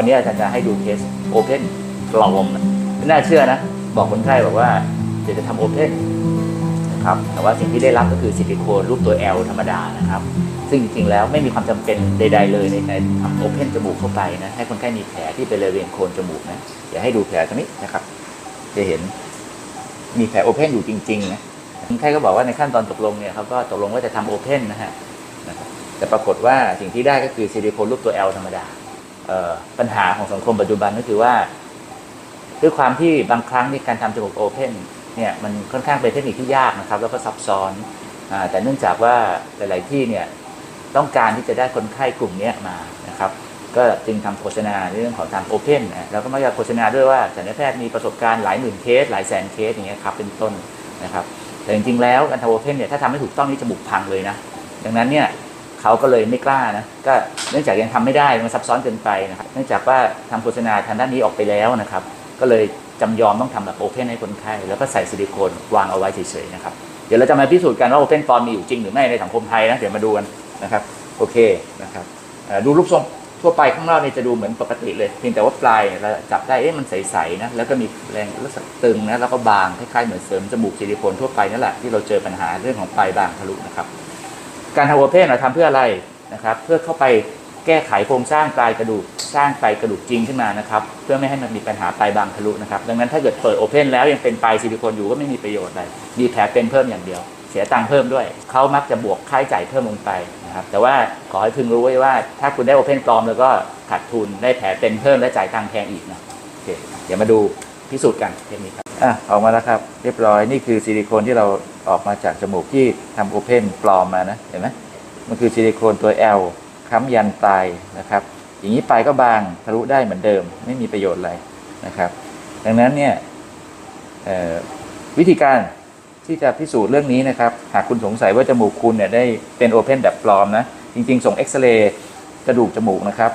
วันนี้อาจารย์จะให้ดูเคสโอเพนปลอมนะไม่น่าเชื่อนะ บอกคนไข้บอกว่าเดี๋ยวจะทำโอเพนนะครับแต่ว่าสิ่งที่ได้รับก็คือซิลิโคนรูปตัว L ธรรมดานะครับ ซึ่งจริงๆแล้วไม่มีความจำเป็นใด ๆ เลยในการทำโอเพนจมูกเข้าไปนะให้คนไข้มีแผลที่บริเวณโคนจมูกนะเดี๋ยวให้ดูแผลตรงนี้นะครับ จะเห็นมีแผลโอเพนอยู่จริงๆนะคนไข้ก็บอกว่าในขั้นตอนตกลงเนี่ยเขาก็ตกลงว่าจะทำโอเพนนะฮะแต่ปรากฏว่าสิ่งที่ได้ก็คือซิลิโคนรูปตัว L ธรรมดา ปัญหาของสังคมปัจจุบันก็คือว่าด้วยความที่บางครั้งในการทำจมูกโอเพนเนี่ยมันค่อนข้างเป็นเทคนิคที่ยากนะครับ แล้วก็ซับซ้อนอแต่เนื่องจากว่าหลาย ๆ ที่เนี่ยต้องการที่จะได้คนไข้กลุ่มนี้มานะครับ ก็จึงทำโฆษณาในเรื่องของทางโอเพนนะแล้วก็มักจะโฆษณาด้วยว่าศัลยแพทย์มีประสบการณ์หลายหมื่นเคส หลายแสนเคสอย่างเงี้ยครับเป็นต้นนะครับแต่จริง ๆ แล้วการทำโอเพนเนี่ยถ้าทำไม่ถูกต้องนี่จมูกพังเลยนะดังนั้นเนี่ย เขาก็เลยไม่กล้านะก็เนื่องจากยังทำไม่ได้มันซับซ้อนเกินไปนะครับเนื่องจากว่าทำโฆษณาทางด้านนี้ออกไปแล้วนะครับ ก็เลยจำยอมต้องทำแบบโอเพนให้คนไข้แล้วก็ใส่ซิลิโคนวางเอาไว้เฉยๆนะครับเดี๋ยวเราจะมาพิสูจน์กันว่าโอเพนฟอร์มมีอยู่จริงหรือไม่ในสังคมไทยนะเดี๋ยวมาดูกันนะครับโอเคนะครับดูรูปทรงทั่วไปข้างนอกนี่จะดูเหมือนปกติเลยเพียงแต่ว่าปลายเนี่ยเราจับได้เอ๊ะมันใสๆนะแล้วก็มีแรงรู้สึกตึงนะแล้วก็บางคล้ายๆเหมือนเสริมจมูกซิลิโคนทั่วไปนั่นแหละที่เราเจอปัญหาเรื่องของปลายบางทะลุนะครับ การทำโอเพนเราทำเพื่ออะไรนะครับ เพื่อเข้าไปแก้ไขโครงสร้างปลายกระดูกสร้างปลายกระดูกจริงขึ้นมานะครับ เพื่อไม่ให้มันมีปัญหาปลายบางทะลุนะครับ ดังนั้นถ้าเกิดเปิดโอเพนแล้วยังเป็นปลายซิลิโคนอยู่ก็ไม่มีประโยชน์อะไรมีแผลเป็นเพิ่มอย่างเดียว เสียตังค์เพิ่มด้วย เขามักจะบวกค่าใช้จ่ายเพิ่มลงไปนะครับ แต่ว่าขอให้พึงรู้ไว้ว่า ถ้าคุณได้โอเพนปลอมแล้วก็ขาดทุนได้แผลเป็นเพิ่มและจ่ายตังค์แพงอีกนะโอเคเดี๋ยวมาดูพิสูจน์กันเทปนี้ครับอะออกมาแล้วครับ เรียบร้อยนี่คือซิลิโคนที่เรา ออกมาจากจมูกที่ทำโอเพนปลอมมานะเห็นไหมมันคือซิลิโคนตัว L ค้ำยันปลายนะครับ อย่างนี้ปลายก็บางทะลุได้เหมือนเดิม ไม่มีประโยชน์อะไรนะครับ ดังนั้นเนี่ยวิธีการที่จะพิสูจน์เรื่องนี้นะครับ หากคุณสงสัยว่าจมูกคุณเนี่ยได้เป็นโอเพนแบบปลอมนะ จริง ๆ ส่งเอ็กซเรย์กระดูกจมูกนะครับ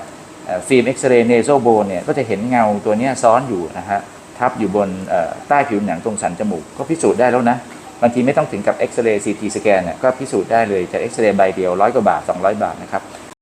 ฟิล์มเอ็กซเรย์เนโซโบนเนี่ยก็จะเห็นเงาตัวเนี้ยซ้อนอยู่นะฮะทับอยู่บนใต้ผิวหนังตรงสันจมูกก็พิสูจน์ได้แล้วนะ บางทีไม่ต้องถึงกับเอ็กซเรย์ซีทีสแกนเนี่ยก็พิสูจน์ได้เลยจากเอ็กซเรย์ใบเดียวร้อยกว่าบาท 200 บาทนะครับ